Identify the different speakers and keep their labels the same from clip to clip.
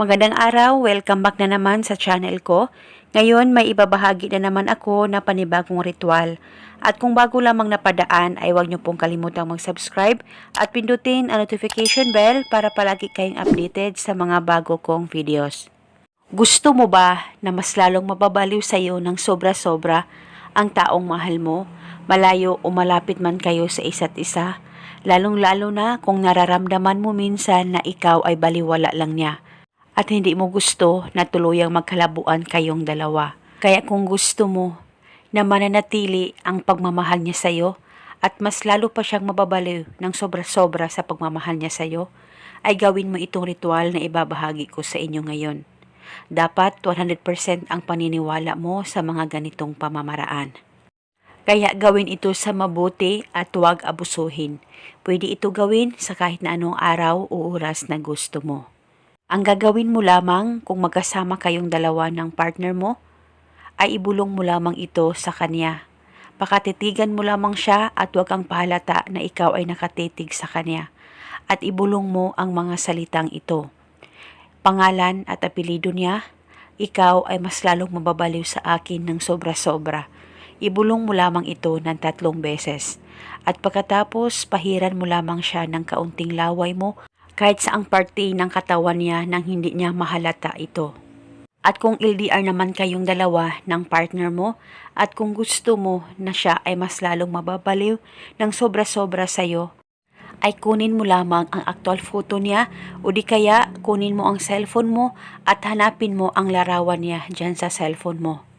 Speaker 1: Magandang araw, welcome back na naman sa channel ko. Ngayon may ibabahagi na naman ako na panibagong ritual. At kung bago lamang napadaan ay huwag niyo pong kalimutang mag-subscribe at pindutin ang notification bell para palagi kayong updated sa mga bago kong videos. Gusto mo ba na mas lalong mababaliw sa iyo ng sobra-sobra ang taong mahal mo, malayo o malapit man kayo sa isa't isa? Lalong-lalo na kung nararamdaman mo minsan na ikaw ay baliwala lang niya at hindi mo gusto na tuluyang magkalabuan kayong dalawa. Kaya kung gusto mo na mananatili ang pagmamahal niya sa iyo at mas lalo pa siyang mababaliw ng sobra-sobra sa pagmamahal niya sa iyo, ay gawin mo itong ritual na ibabahagi ko sa inyo ngayon. Dapat 100% ang paniniwala mo sa mga ganitong pamamaraan. Kaya gawin ito sa mabuti at huwag abusuhin. Pwede ito gawin sa kahit na anong araw o oras na gusto mo. Ang gagawin mo lamang kung magkasama kayong dalawa ng partner mo, ay ibulong mo lamang ito sa kanya. Pakatitigan mo lamang siya at huwag kang pahalata na ikaw ay nakatitig sa kanya. At ibulong mo ang mga salitang ito. Pangalan at apelido niya, ikaw ay mas lalong mababaliw sa akin ng sobra-sobra. Ibulong mo lamang ito ng tatlong beses. At pagkatapos, pahiran mo lamang siya ng kaunting laway mo kahit saang parte ng katawan niya nang hindi niya mahalata ito. At kung LDR naman kayong dalawa ng partner mo at kung gusto mo na siya ay mas lalong mababaliw ng sobra-sobra sa'yo, ay kunin mo lamang ang actual photo niya o di kaya kunin mo ang cellphone mo at hanapin mo ang larawan niya dyan sa cellphone mo.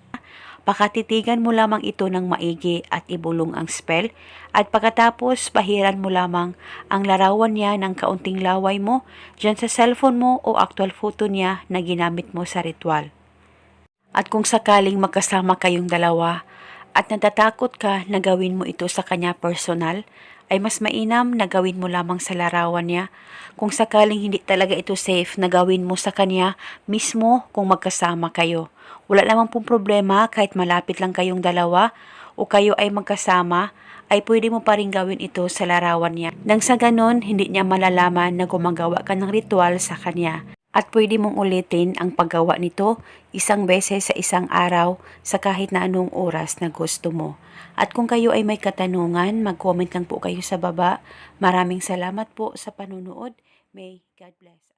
Speaker 1: Pakatitigan mo lamang ito ng maigi at ibulong ang spell at pagkatapos pahiran mo lamang ang larawan niya ng kaunting laway mo dyan sa cellphone mo o actual photo niya na ginamit mo sa ritual. At kung sakaling magkasama kayong dalawa at natatakot ka na gawin mo ito sa kanya personal, ay mas mainam na gawin mo lamang sa larawan niya. Kung sakaling hindi talaga ito safe na gawin mo sa kanya mismo kung magkasama kayo. Wala namang pong problema kahit malapit lang kayong dalawa o kayo ay magkasama ay pwede mo pa rin gawin ito sa larawan niya. Nang sa ganon, hindi niya malalaman na gumagawa ka ng ritual sa kanya. At pwede mong ulitin ang paggawa nito isang beses sa isang araw sa kahit na anong oras na gusto mo. At kung kayo ay may katanungan, mag-comment lang po kayo sa baba. Maraming salamat po sa panunood. May God bless.